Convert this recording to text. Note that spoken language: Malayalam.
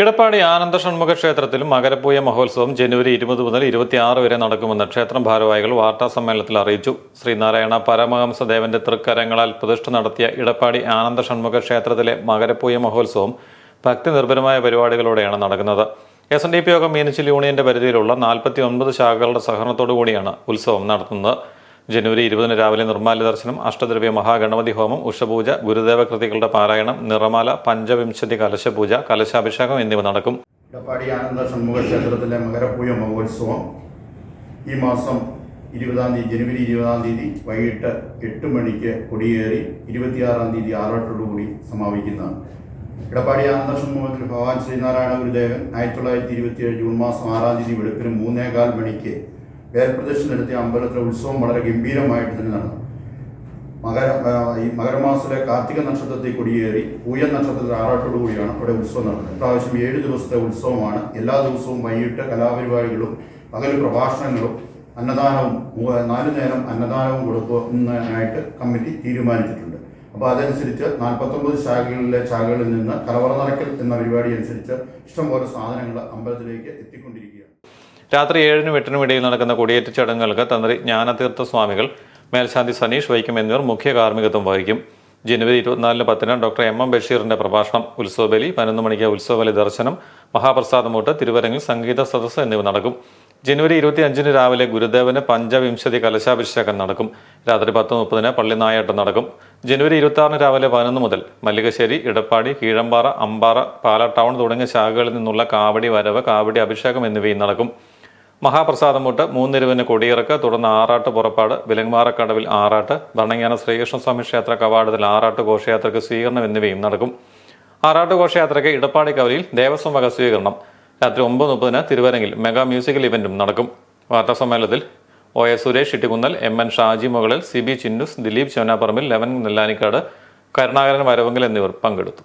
ഇടപ്പാടി ആനന്ദ ഷൺമുഖ ക്ഷേത്രത്തിൽ മകരപ്പൂയ മഹോത്സവം ജനുവരി ഇരുപത് മുതൽ ഇരുപത്തിയാറ് വരെ നടക്കുമെന്ന് ക്ഷേത്രം ഭാരവാഹികൾ വാർത്താ സമ്മേളനത്തിൽ അറിയിച്ചു. ശ്രീനാരായണ പരമഹംസദേവന്റെ തൃക്കരങ്ങളാൽ പ്രതിഷ്ഠ നടത്തിയ ഇടപ്പാടി ആനന്ദ ഷൺമുഖ ക്ഷേത്രത്തിലെ മകരപ്പൂയ മഹോത്സവം ഭക്തി നിർഭരമായ പരിപാടികളോടെയാണ് നടക്കുന്നത്. എസ് എൻ ഡി പി യോഗം മീനച്ചിൽ യൂണിയന്റെ പരിധിയിലുള്ള നാൽപ്പത്തി ഒൻപത് ശാഖകളുടെ സഹകരണത്തോടു കൂടിയാണ് ഉത്സവം നടത്തുന്നത്. ജനുവരി ഇരുപതിന് രാവിലെ നിർമ്മാല്യ ദർശനം അഷ്ടദ്രവ്യ മഹാഗണപതി ഹോമം ഉഷപൂജ ഗുരുദേവ കൃതികളുടെ പാരായണം നിറമാല പഞ്ചവിംശതി കലശപൂജ കലശാഭിഷേകം എന്നിവ നടക്കും. ഇടപ്പാടി ആനന്ദ ഷൺമുഖ ക്ഷേത്രത്തിലെ മകരപ്പൂയ മഹോത്സവം ഈ മാസം ഇരുപതാം തീയതി ജനുവരി ഇരുപതാം തീയതി വൈകിട്ട് എട്ട് മണിക്ക് കൊടിയേറി ഇരുപത്തിയാറാം തീയതി ആറോട്ടോടുകൂടി സമാപിക്കുന്നതാണ്. ഇടപ്പാടി ആനന്ദ ഷൺമുഖത്തിൽ ഭഗവാൻ ശ്രീനാരായണ ഗുരുദേവൻ ആയിരത്തി തൊള്ളായിരത്തി ഇരുപത്തിയേഴ് ജൂൺ മാസം ആറാം തീയതി വെളുപ്പിന് മൂന്നേകാൽ മണിക്ക് വേൽപ്രദക്ഷിണ നടത്തിയ അമ്പലത്തിലെ ഉത്സവം വളരെ ഗംഭീരമായിട്ട് തന്നെ നടന്നു. മകര ഈ മകരമാസത്തിലെ കാർത്തിക നക്ഷത്രത്തിൽ കൊടിയേറി പൂയ നക്ഷത്രത്തിൽ ആറാട്ടോടു കൂടിയാണ് അവിടെ ഉത്സവം നടന്നത്. പ്രാവശ്യം ഏഴ് ദിവസത്തെ ഉത്സവമാണ്. എല്ലാ ദിവസവും വൈകിട്ട് കലാപരിപാടികളും പകൽ പ്രഭാഷണങ്ങളും അന്നദാനവും നാലു നേരം അന്നദാനവും കൊടുക്കുന്നതിനായിട്ട് കമ്മിറ്റി തീരുമാനിച്ചിട്ടുണ്ട്. അപ്പോൾ അതനുസരിച്ച് നാൽപ്പത്തൊമ്പത് ശാഖകളിലെ ശാഖകളിൽ നിന്ന് കലവറ നിറയ്ക്കൽ എന്ന പരിപാടി അനുസരിച്ച് ഇഷ്ടംപോലെ സാധനങ്ങൾ അമ്പലത്തിലേക്ക് എത്തിക്കൊണ്ടിരിക്കുകയാണ്. രാത്രി ഏഴിനും എട്ടിനും ഇടയിൽ നടക്കുന്ന കൊടിയേറ്റ ചടങ്ങുകൾക്ക് തന്ത്രി ജ്ഞാനതീർത്ഥ സ്വാമികൾ മേൽശാന്തി സനീഷ് വൈക്കം എന്നിവർ മുഖ്യ കാർമ്മികത്വം വഹിക്കും. ജനുവരി ഇരുപത്തിനാലിന് പത്തിന് ഡോക്ടർ എം എം ബഷീറിന്റെ പ്രഭാഷണം ഉത്സവബലി പതിനൊന്ന് മണിക്ക് ഉത്സവബലി ദർശനം മഹാപ്രസാദമൂട്ട് തിരുവരങ്ങിൽ സംഗീത സദസ്സ് എന്നിവ നടക്കും. ജനുവരി ഇരുപത്തി അഞ്ചിന് രാവിലെ ഗുരുദേവന് പഞ്ചവിംശതി കലശാഭിഷേകം നടക്കും. രാത്രി പത്ത് മുപ്പതിന് പള്ളിനായാട്ടം നടക്കും. ജനുവരി ഇരുപത്തി ആറിന് രാവിലെ പതിനൊന്ന് മുതൽ മല്ലികശ്ശേരി ഇടപ്പാടി കീഴമ്പാറ അമ്പാറ പാല ടൗൺ തുടങ്ങിയ ശാഖകളിൽ നിന്നുള്ള കാവടി വരവ് കാവടി അഭിഷേകം എന്നിവയും നടക്കും. മഹാപ്രസാദമൂട്ട് മൂന്നിരുവിന് കൊടിയിറക്ക് തുടർന്ന് ആറാട്ട് പുറപ്പാട് വിലങ്ങാറക്കടവിൽ ആറാട്ട് ഭരണങ്ങാന ശ്രീകൃഷ്ണസ്വാമി ക്ഷേത്ര കവാടത്തിൽ ആറാട്ട് ഘോഷയാത്രയ്ക്ക് സ്വീകരണം എന്നിവയും നടക്കും. ആറാട്ട് ഘോഷയാത്രയ്ക്ക് ഇടപ്പാടി കവലിയിൽ ദേവസ്വം വക സ്വീകരണം. രാത്രി ഒമ്പത് മുപ്പതിന് തിരുവരങ്ങിൽ മെഗാ മ്യൂസിക്കൽ ഇവന്റും നടക്കും. വാർത്താ സമ്മേളനത്തിൽ O S Suresh Ittikunnel M N Shaji മുകളിൽ സി ബി ചിന്നുസ് ദിലീപ് ചോനാപ്പറമ്പിൽ ലെവൻ നെല്ലാനിക്കാട് കരുണാകരൻ വരവങ്കൽ എന്നിവർ പങ്കെടുത്തു.